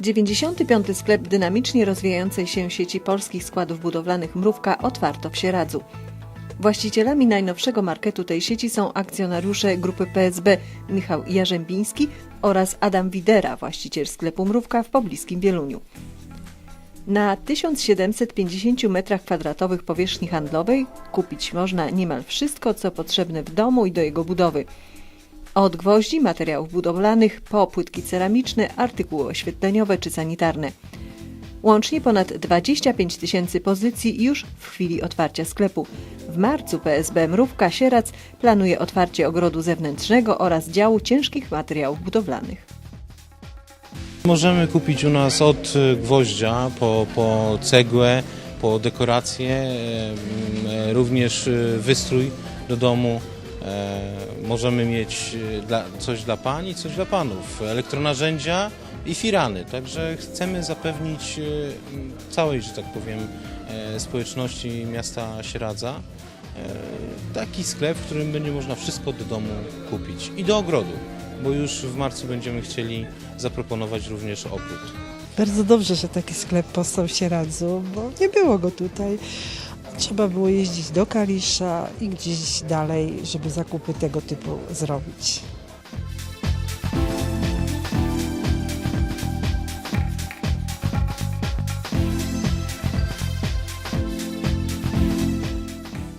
95. sklep dynamicznie rozwijającej się sieci polskich składów budowlanych Mrówka otwarto w Sieradzu. Właścicielami najnowszego marketu tej sieci są akcjonariusze grupy PSB Michał Jarzębiński oraz Adam Widera, właściciel sklepu Mrówka w pobliskim Wieluniu. Na 1750 m2 powierzchni handlowej kupić można niemal wszystko, co potrzebne w domu i do jego budowy. Od gwoździ, materiałów budowlanych, po płytki ceramiczne, artykuły oświetleniowe czy sanitarne. Łącznie ponad 25 tysięcy pozycji już w chwili otwarcia sklepu. W marcu PSB Mrówka Sierac planuje otwarcie ogrodu zewnętrznego oraz działu ciężkich materiałów budowlanych. Możemy kupić u nas od y, gwoździa po, po cegłę, po dekoracje, e, również y, wystrój do domu. Możemy mieć y, dla, coś dla pań i coś dla panów, elektronarzędzia i firany. Także chcemy zapewnić y, całej, że tak powiem, e, społeczności miasta Sieradza e, taki sklep, w którym będzie można wszystko do domu kupić i do ogrodu, bo już w marcu będziemy chcieli zaproponować również ogród. Bardzo dobrze, że taki sklep powstał w Sieradzu, bo nie było go tutaj. Trzeba było jeździć do Kalisza i gdzieś dalej, żeby zakupy tego typu zrobić.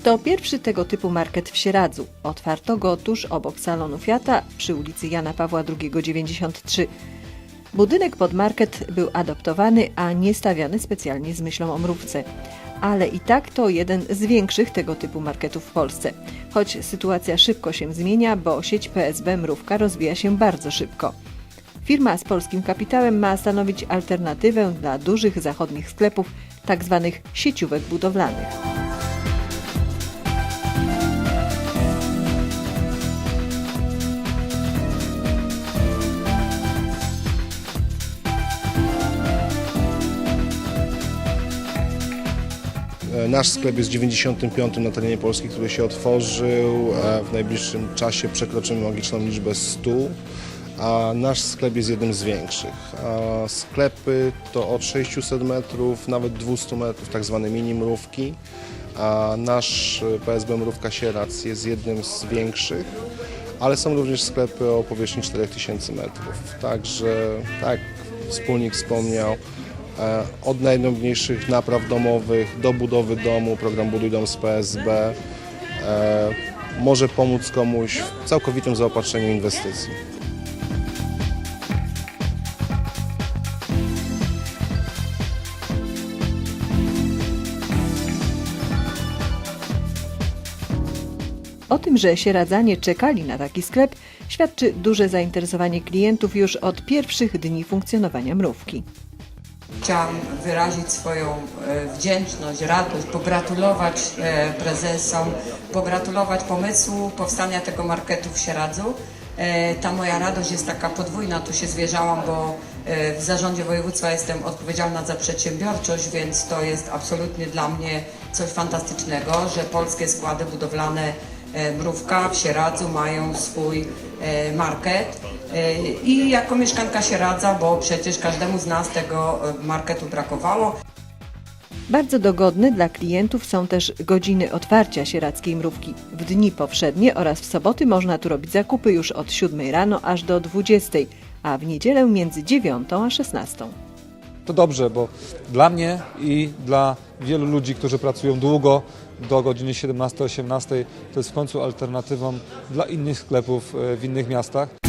To pierwszy tego typu market w Sieradzu. Otwarto go tuż obok salonu Fiata przy ulicy Jana Pawła II 93. Budynek pod market był adoptowany, a nie stawiany specjalnie z myślą o mrówce. Ale i tak to jeden z większych tego typu marketów w Polsce. Choć sytuacja szybko się zmienia, bo sieć PSB Mrówka rozwija się bardzo szybko. Firma z polskim kapitałem ma stanowić alternatywę dla dużych zachodnich sklepów, tzw. sieciówek budowlanych. Nasz sklep jest 95 na terenie Polski, który się otworzył. E, W najbliższym czasie przekroczymy magiczną liczbę 100, a nasz sklep jest jednym z większych. A Sklepy to od 600 metrów, nawet 200 metrów, tak zwane mini mrówki. A nasz e, PSB Mrówka Sierac jest jednym z większych, ale są również sklepy o powierzchni 4000 metrów. Także, tak wspólnik wspomniał, E, od najnowniejszych napraw domowych do budowy domu, program Buduj Dom z PSB e, może pomóc komuś w całkowitym zaopatrzeniu inwestycji. O tym, że sieradzanie czekali na taki sklep, świadczy duże zainteresowanie klientów już od pierwszych dni funkcjonowania mrówki. Chciałam wyrazić swoją e, wdzięczność, radość, pogratulować e, prezesom, pogratulować pomysłu powstania tego marketu w Sieradzu. E, Ta moja radość jest taka podwójna, tu się zwierzałam, bo w zarządzie województwa jestem odpowiedzialna za przedsiębiorczość, więc to jest absolutnie dla mnie coś fantastycznego, że polskie składy budowlane Mrówka w Sieradzu mają swój e, market. E, I jako mieszkanka Sieradza, bo przecież każdemu z nas tego e, marketu brakowało, Bardzo dogodne dla klientów są też godziny otwarcia sieradzkiej mrówki. W dni powszednie oraz w soboty można tu robić zakupy już od 7 rano aż do 20, a w niedzielę między 9 a 16. To dobrze, bo dla mnie i dla wielu ludzi, którzy pracują długo do godziny 17-18, to jest w końcu alternatywą dla innych sklepów e, w innych miastach.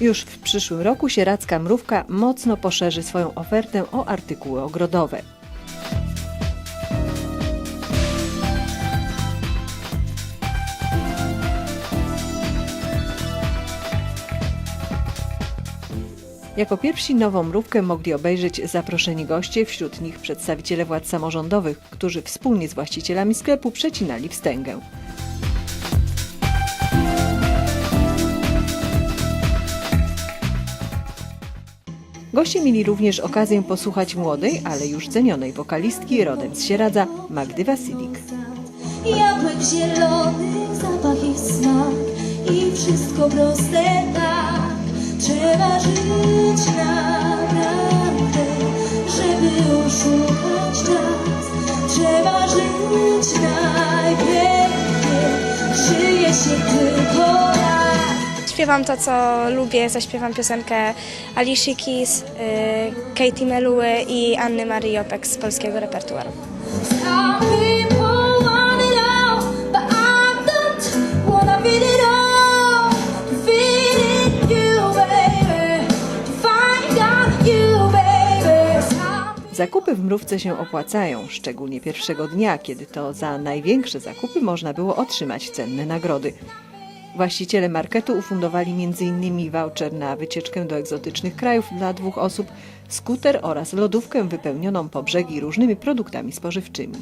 Już w przyszłym roku sieradzka mrówka mocno poszerzy swoją ofertę o artykuły ogrodowe. Jako pierwsi nową mrówkę mogli obejrzeć zaproszeni goście, wśród nich przedstawiciele władz samorządowych, którzy wspólnie z właścicielami sklepu przecinali wstęgę. Goście mieli również okazję posłuchać młodej, ale już cenionej wokalistki rodem z Sieradza Magdy Wasilik. Jabłek zielonych, zapach i smak I wszystko proste tak Trzeba żyć naprawdę Żeby oszukać czas Trzeba żyć najpiękniej Żyje się tylko Śpiewam to, co lubię. Zaśpiewam piosenkę Alicia Keys, y, Katie Meluły i Anny Marii Jopek z polskiego repertuaru. Zakupy w mrówce się opłacają, szczególnie pierwszego dnia, kiedy to za największe zakupy można było otrzymać cenne nagrody. Właściciele marketu ufundowali m.in. voucher na wycieczkę do egzotycznych krajów dla dwóch osób, skuter oraz lodówkę wypełnioną po brzegi różnymi produktami spożywczymi.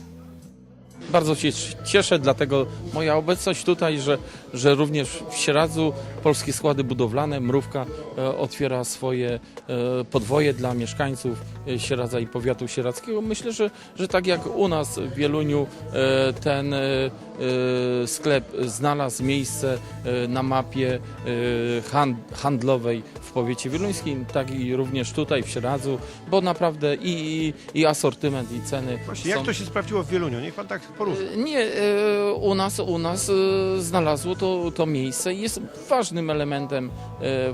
Bardzo się cieszę, dlatego moja obecność tutaj, że, że również w Sieradzu polskie składy budowlane, Mrówka e, otwiera swoje e, podwoje dla mieszkańców e, Sieradza i powiatu sieradzkiego. Myślę, że, że tak jak u nas w Wieluniu ten sklep znalazł miejsce e, na mapie hand, handlowej w powiecie wieluńskim, tak i również tutaj w Sieradzu, bo naprawdę i, i, i asortyment, i ceny Właśnie, jak są to się sprawdziło w Wieluniu? Niech pan tak porusza. nie, u nas, u nas znalazło to, to miejsce i jest ważnym elementem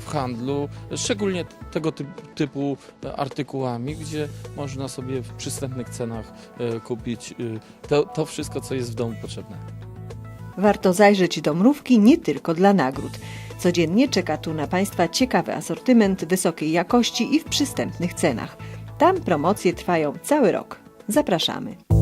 w handlu, szczególnie tego ty- typu artykułami, gdzie można sobie w przystępnych cenach kupić to, to wszystko, co jest w domu potrzebne. Warto zajrzeć do mrówki nie tylko dla nagród. Codziennie czeka tu na Państwa ciekawy asortyment wysokiej jakości i w przystępnych cenach. Tam promocje trwają cały rok. Zapraszamy.